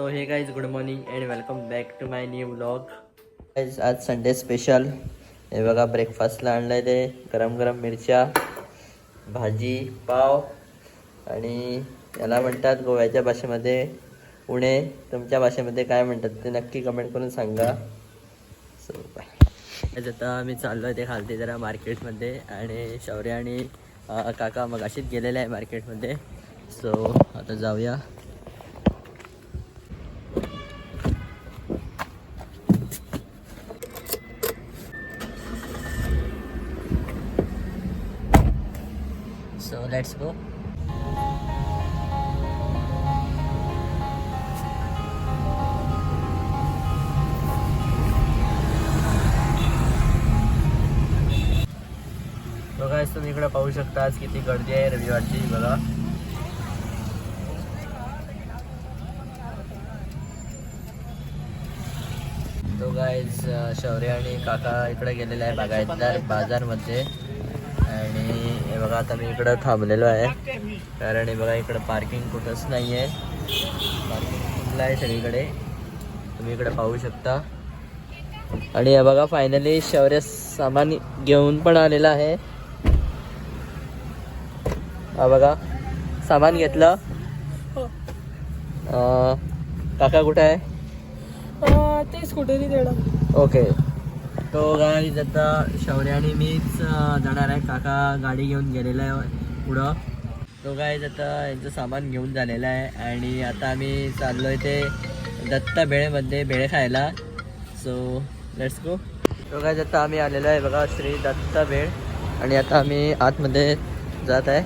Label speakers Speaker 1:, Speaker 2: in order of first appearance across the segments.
Speaker 1: तो hey guys good morning and welcome back to my new blog guys आज Sunday special हे बघा ब्रेकफास्टला आणलं आहे ते. गरम गरम मिरच्या भाजी पाव आणि याला म्हणतात गोव्याच्या भाषेमध्ये उणे. तुमच्या भाषेमध्ये काय म्हणतात ते नक्की कमेंट करून सांगा. सो बाय आता आम्ही चाललो आहे ते खालती जरा मार्केटमध्ये आणि शौर्य आणि काका मग अशीच गेलेले आहे मार्केटमध्ये सो आता जाऊया. Let's go. बघा तुम्ही इकडे पाहू शकता आज किती गर्दी आहे रविवारची बघा तो गायज शौर्य आणि काका इकडे गेलेला आहे बागायतदार बाजारमध्ये आणि हे बघा आता मी इकडं थांबलेलो आहे. कारण हे बघा इकडं पार्किंग कुठंच नाही आहे पार्किंग फुल आहे सगळीकडे? तुम्ही इकडे पाहू शकता. आणि हे बघा फायनली शौर्य सामान घेऊन पण आलेला आहे. हा बघा सामान घेतलं. अं, काका कुठं आहे?
Speaker 2: ते स्कूटरी देणं
Speaker 1: ओके तो गाईज आता शौर्य आणि मीच जाणार आहे. काका गाडी घेऊन गेलेला आहे पुढं. तो गाईज आता यांचं सामान घेऊन झालेलं आहे आणि आता आम्ही चाललो आहे ते दत्ता भेळेमध्ये भेळे खायला. सो लेट्स गो तो गाईज आता आम्ही आलेलो आहे बघा श्री दत्ता भेळ आणि आता आम्ही आतमध्ये जात आहे.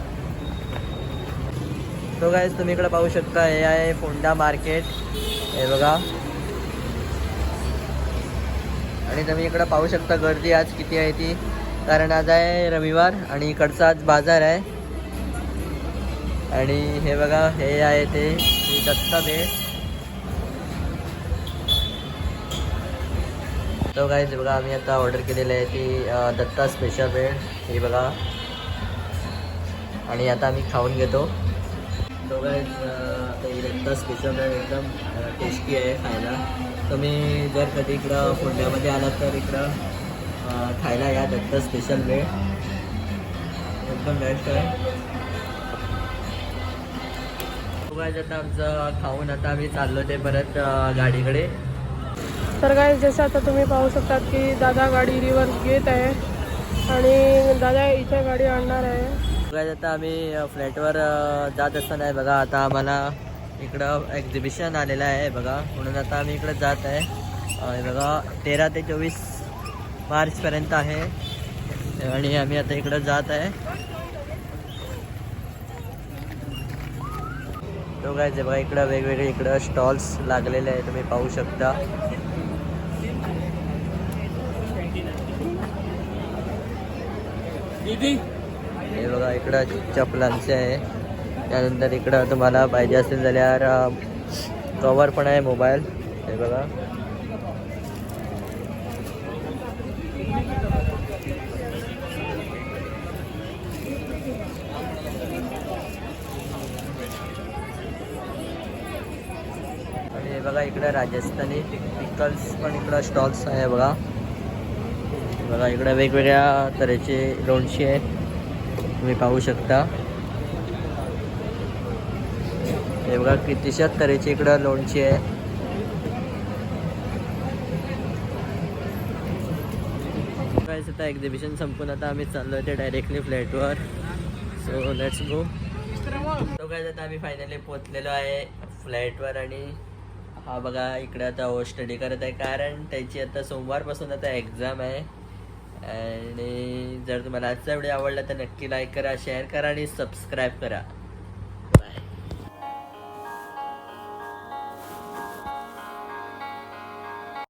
Speaker 1: तो गाईज तुम्ही इकडं पाहू शकता हे आहे फोंडा मार्केट. हे बघा. आणि तुम्ही इकडं पाहू शकता गर्दी आज किती आहे ती. कारण आज आहे रविवार आणि इकडचा आज बाजार आहे. आणि हे बघा हे आहे ते दत्ता भेट तो काय बघा आम्ही आता ऑर्डर केलेलं आहे ती दत्ता स्पेशल ब्रेड हे बघा. आणि आता आम्ही खाऊन घेतो. तो काय दत्ता स्पेशल ब्रेड एकदम टेस्टी आहे खायला. तुम्ही जर कधी इकडं पुण्यामध्ये आलात तर इकडं खायला या. दत्त स्पेशल वेळ. एकदम बेस्ट आहे. आता आमचं खाऊन आता आम्ही चाललो ते परत गाडीकडे.
Speaker 2: तर काय जसं आता तुम्ही पाहू शकतात की दादा गाडी रिव्हर्स घेत आहे आणि दादा इथे गाडी आणणार आहे.
Speaker 1: आता आम्ही फ्लॅटवर जात असताना बघा आता आम्हाला इकडं एक्झिबिशन आलेलं आहे बघा. म्हणून आता आम्ही इकडं जात आहे. बघा तेरा ते चोवीस मार्चपर्यंत आहे. आणि आम्ही आता इकडं जात आहे. तो काय ते बघा इकडं वेगवेगळे इकडं स्टॉल्स लागलेले आहे तुम्ही पाहू शकता. हे बघा इकडं चपलांचे आहे. त्यानंतर इकडं तुम्हाला पाहिजे असेल झाल्यावर कवर पण आहे मोबाईल हे बघा. आणि हे बघा इकडं राजस्थानी पिकल्स पण इकडं स्टॉल्स आहे बघा. बघा इकडं वेगवेगळ्या तऱ्हेचे लोणचे आहेत तुम्ही पाहू शकता. हे बघा कितीशा तऱ्हेची इकडं लोणची आहे. आता एक्झिबिशन संपून आता आम्ही चाललो ते डायरेक्टली फ्लॅटवर सो लेट्स गो तो काय आता आम्ही फायनली पोचलेलो आहे फ्लॅटवर आणि हा बघा इकडे आता हो स्टडी करत आहे. कारण त्याची आता सोमवारपासून आता एक्झाम आहे. आणि जर तुम्हाला आजचा व्हिडिओ आवडला तर नक्की लाईक करा शेअर करा आणि सबस्क्राईब करा.